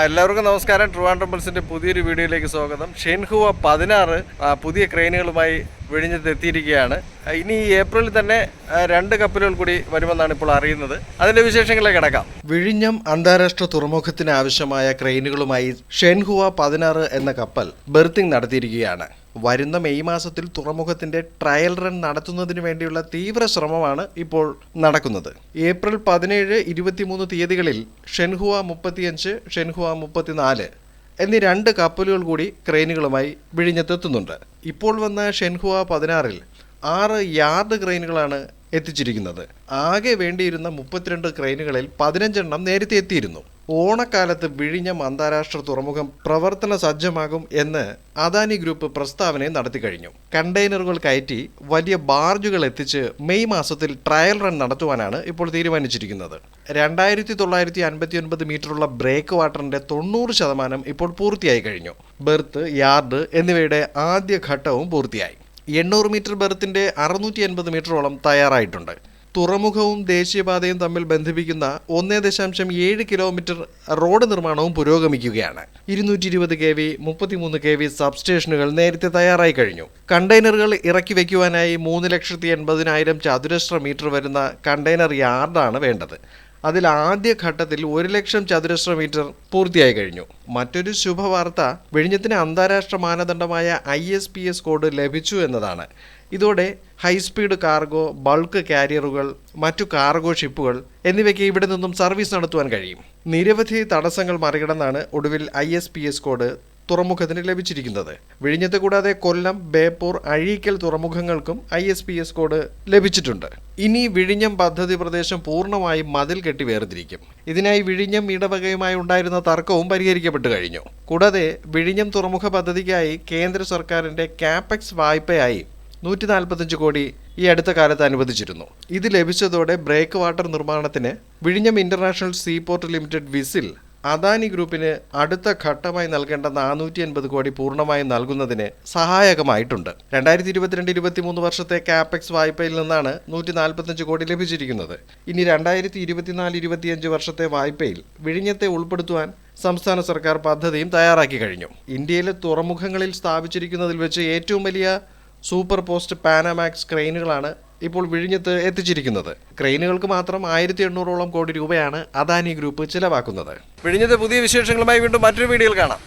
എല്ലാവർക്കും നമസ്കാരം. ട്രിവാൻഡ്രം പൾസിന്റെ പുതിയൊരു വീഡിയോയിലേക്ക് സ്വാഗതം. ഷെൻഹുവ പതിനാറ് പുതിയ ക്രെയിനുകളുമായി വിഴിഞ്ഞത്ത് എത്തിയിരിക്കുകയാണ് ഇനി ഏപ്രിലിൽ തന്നെ രണ്ട് കപ്പലുകൾ കൂടി വരുമെന്നാണ് ഇപ്പോൾ അറിയുന്നത്. അതിന്റെ വിശേഷങ്ങളിലേക്ക് കിടക്കാം. വിഴിഞ്ഞം അന്താരാഷ്ട്ര തുറമുഖത്തിന് ആവശ്യമായ ക്രെയിനുകളുമായി ഷെൻഹുവ പതിനാറ് എന്ന കപ്പൽ ബെർത്തിങ് നടത്തിയിരിക്കുകയാണ്. വരുന്ന മെയ് മാസത്തിൽ തുറമുഖത്തിന്റെ ട്രയൽ റൺ നടത്തുന്നതിന് വേണ്ടിയുള്ള തീവ്ര ശ്രമമാണ് ഇപ്പോൾ നടക്കുന്നത്. ഏപ്രിൽ പതിനേഴ് ഇരുപത്തിമൂന്ന് തീയതികളിൽ ഷെൻഹുവ മുപ്പത്തിയഞ്ച് ഷെൻഹുവ മുപ്പത്തിനാല് എന്നീ രണ്ട് കപ്പലുകൾ കൂടി ക്രെയിനുകളുമായി വിഴിഞ്ഞത്തെത്തുന്നുണ്ട്. ഇപ്പോൾ വന്ന ഷെൻഹുവ പതിനാറിൽ ആറ് യാർഡ് ക്രെയിനുകളാണ് എത്തിച്ചിരിക്കുന്നത്. ആകെ വേണ്ടിയിരുന്ന മുപ്പത്തിരണ്ട് ക്രെയിനുകളിൽ പതിനഞ്ചെണ്ണം നേരത്തെ എത്തിയിരുന്നു. ഓണക്കാലത്ത് വിഴിഞ്ഞം അന്താരാഷ്ട്ര തുറമുഖം പ്രവർത്തന സജ്ജമാകും എന്ന് അദാനി ഗ്രൂപ്പ് പ്രസ്താവന നടത്തി കഴിഞ്ഞു. കണ്ടെയ്നറുകൾ കയറ്റി വലിയ ബാർജുകൾ എത്തിച്ച് മെയ് മാസത്തിൽ ട്രയൽ റൺ നടത്തുവാനാണ് ഇപ്പോൾ തീരുമാനിച്ചിരിക്കുന്നത്. രണ്ടായിരത്തി തൊള്ളായിരത്തി അൻപത്തി ഒൻപത് മീറ്ററുള്ള ബ്രേക്ക് വാട്ടറിന്റെ തൊണ്ണൂറ് ശതമാനം ഇപ്പോൾ പൂർത്തിയായി കഴിഞ്ഞു. ബെർത്ത് യാർഡ് എന്നിവയുടെ ആദ്യ ഘട്ടവും പൂർത്തിയായി. എണ്ണൂറ് മീറ്റർ ബെർത്തിന്റെ അറുന്നൂറ്റി എൺപത് മീറ്ററോളം തയ്യാറായിട്ടുണ്ട്. തുറമുഖവും ദേശീയപാതയും തമ്മിൽ ബന്ധിപ്പിക്കുന്ന ഒന്നേ ദശാംശം ഏഴ് കിലോമീറ്റർ റോഡ് നിർമ്മാണവും പുരോഗമിക്കുകയാണ്. ഇരുന്നൂറ്റി ഇരുപത് കെ വി മുപ്പത്തിമൂന്ന് കെ വി സബ്സ്റ്റേഷനുകൾ നേരത്തെ തയ്യാറായി കഴിഞ്ഞു. കണ്ടെയ്നറുകൾ ഇറക്കി വയ്ക്കുവാനായി മൂന്ന് ലക്ഷത്തി എൺപതിനായിരം ചതുരശ്ര മീറ്റർ വരുന്ന കണ്ടെയ്നർ യാർഡാണ് വേണ്ടത്. അതിൽ ആദ്യ ഘട്ടത്തിൽ ഒരു ലക്ഷം ചതുരശ്ര മീറ്റർ പൂർത്തിയായി കഴിഞ്ഞു. മറ്റൊരു ശുഭവാർത്ത വിഴിഞ്ഞത്തിന് അന്താരാഷ്ട്ര മാനദണ്ഡമായ I S P S code ലഭിച്ചു എന്നതാണ്. ഇതോടെ ഹൈസ്പീഡ് കാർഗോ ബൾക്ക് കാരിയറുകൾ മറ്റു കാർഗോ ഷിപ്പുകൾ എന്നിവയ്ക്ക് ഇവിടെ നിന്നും സർവീസ് നടത്തുവാൻ കഴിയും. നിരവധി തടസ്സങ്ങൾ മറികടന്നാണ് ഒടുവിൽ ഐ കോഡ് തുറമുഖത്തിന് ലഭിച്ചിരിക്കുന്നത്. വിഴിഞ്ഞത്ത് കൂടാതെ Kollam Beypore Azhikkal തുറമുഖങ്ങൾക്കും I S P S code ലഭിച്ചിട്ടുണ്ട്. ഇനി വിഴിഞ്ഞം പദ്ധതി പ്രദേശം പൂർണമായും മതിൽ കെട്ടി വേർതിരിക്കും. ഇതിനായി വിഴിഞ്ഞം ഇടവകയുമായി ഉണ്ടായിരുന്ന തർക്കവും പരിഹരിക്കപ്പെട്ടു കഴിഞ്ഞു. കൂടാതെ വിഴിഞ്ഞം തുറമുഖ പദ്ധതിക്കായി കേന്ദ്ര സർക്കാരിന്റെ കാപ്പക്സ് വായ്പയായി നൂറ്റി നാൽപ്പത്തഞ്ച് കോടി ഈ അടുത്ത കാലത്ത് അനുവദിച്ചിരുന്നു. ഇത് ലഭിച്ചതോടെ ബ്രേക്ക് വാട്ടർ നിർമ്മാണത്തിന് വിഴിഞ്ഞം international sea seaport limited VISL Adani ഗ്രൂപ്പിന് അടുത്ത ഘട്ടമായി നൽകേണ്ട നാനൂറ്റി അൻപത് കോടി പൂർണമായും നൽകുന്നതിന് സഹായകമായിട്ടുണ്ട്. രണ്ടായിരത്തി ഇരുപത്തിരണ്ട് ഇരുപത്തിമൂന്ന് വർഷത്തെ കാപെക്സ് വായ്പയിൽ നിന്നാണ് നൂറ്റി നാൽപ്പത്തഞ്ച് കോടി ലഭിച്ചിരിക്കുന്നത്. ഇനി രണ്ടായിരത്തി ഇരുപത്തിനാല് ഇരുപത്തിയഞ്ച് വർഷത്തെ വായ്പയിൽ വിഴിഞ്ഞത്തെ ഉൾപ്പെടുത്തുവാൻ സംസ്ഥാന സർക്കാർ പദ്ധതിയും തയ്യാറാക്കി കഴിഞ്ഞു. ഇന്ത്യയിലെ തുറമുഖങ്ങളിൽ സ്ഥാപിച്ചിരിക്കുന്നതിൽ വെച്ച് ഏറ്റവും വലിയ സൂപ്പർ പോസ്റ്റ് പാനമാക്സ് ക്രെയിനുകളാണ് ഇപ്പോൾ വിഴിഞ്ഞത്ത് എത്തിച്ചിരിക്കുന്നത്. ക്രെയിനുകൾക്ക് മാത്രം ആയിരത്തി എണ്ണൂറോളം കോടി രൂപയാണ് അദാനി ഗ്രൂപ്പ് ചിലവാക്കുന്നത്. വിഴിഞ്ഞത്തെ പുതിയ വിശേഷങ്ങളുമായി വീണ്ടും മറ്റൊരു വീഡിയോയിൽ കാണാം.